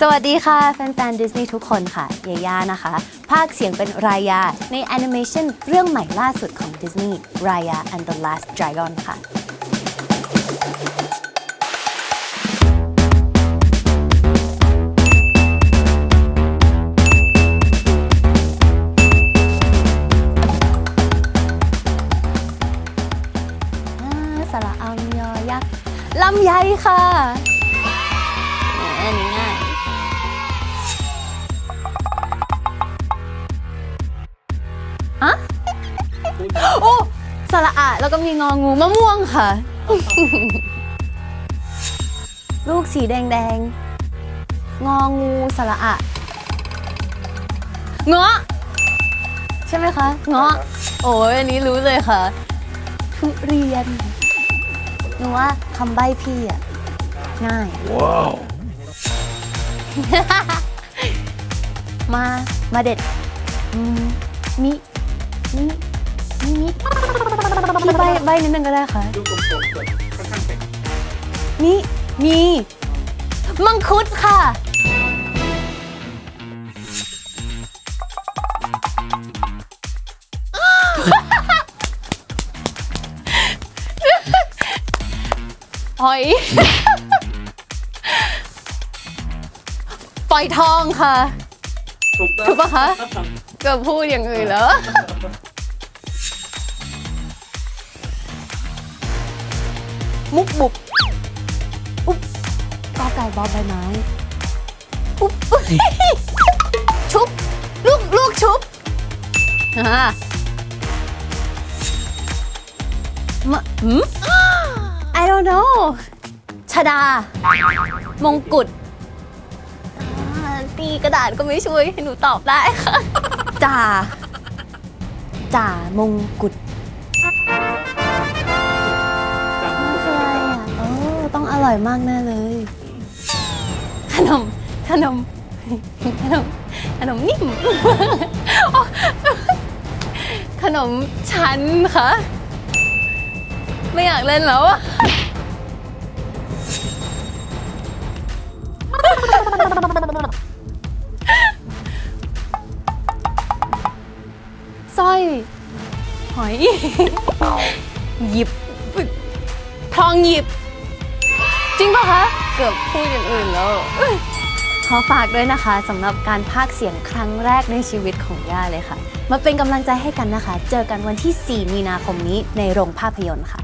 สวัสดีค่ะ แฟนๆดิสนีย์ทุกคนค่ะเยาย่านะคะ ภาคเสียงเป็นรายาในแอนิเมชันเรื่องใหม่ล่าสุดของดิสนีย์ Raya and the Last Dragon ค่ะ อ่าสระอัมยอยักษ์ลำไยค่ะแหมอันนี้ง่าย อ้สระอะแล้วก็มีงองูมะม่วงค่ะ ลูกสีแดงแดงๆงองูสระอะเงาะใช่ไหมคะเงาะโอ้ยอันนี้รู้เลยค่ะ ทุเรียนหนูว่าคำใบ้พี่อะง่าย ว้าว มา มาเด็ดอืมมิมิ ใบใบนิดนึงก็ได้ค่ะลูกกลมๆส่วนค่อนข้างเป็นมิมี มังคุดค่ะ หอย ปล่อยทองค่ะ ถูกต้อง ถูกปะคะจะพูดอย่างอื่นแล้ว มุกบุบอุ๊บกอไก่บอใบไม้อุ๊บชุบ ลูกลูกชุบอ่ามะหืม I don't know ชดา มงกุฎอ่าตีกระดาษก็ไม่ช่วยให้หนูตอบได้ค่ะจ่าจ่ามงกุฎ ร่อยมากแน่เลย ขนม ขนม ขนม ขนมนิ่ม ขนมชั้นค่ะ ไม่อยากเล่นแล้วอะสร้อย หอย หยิบทองหยิบ จริงปะคะ เกือบพูดอย่างอื่นแล้ว ขอฝากด้วยนะคะสำหรับการพากย์เสียงครั้งแรกในชีวิตของย่าเลยค่ะ มาเป็นกำลังใจให้กันนะคะ เจอกันวันที่ 4 มีนาคมนี้ในโรงภาพยนตร์ค่ะ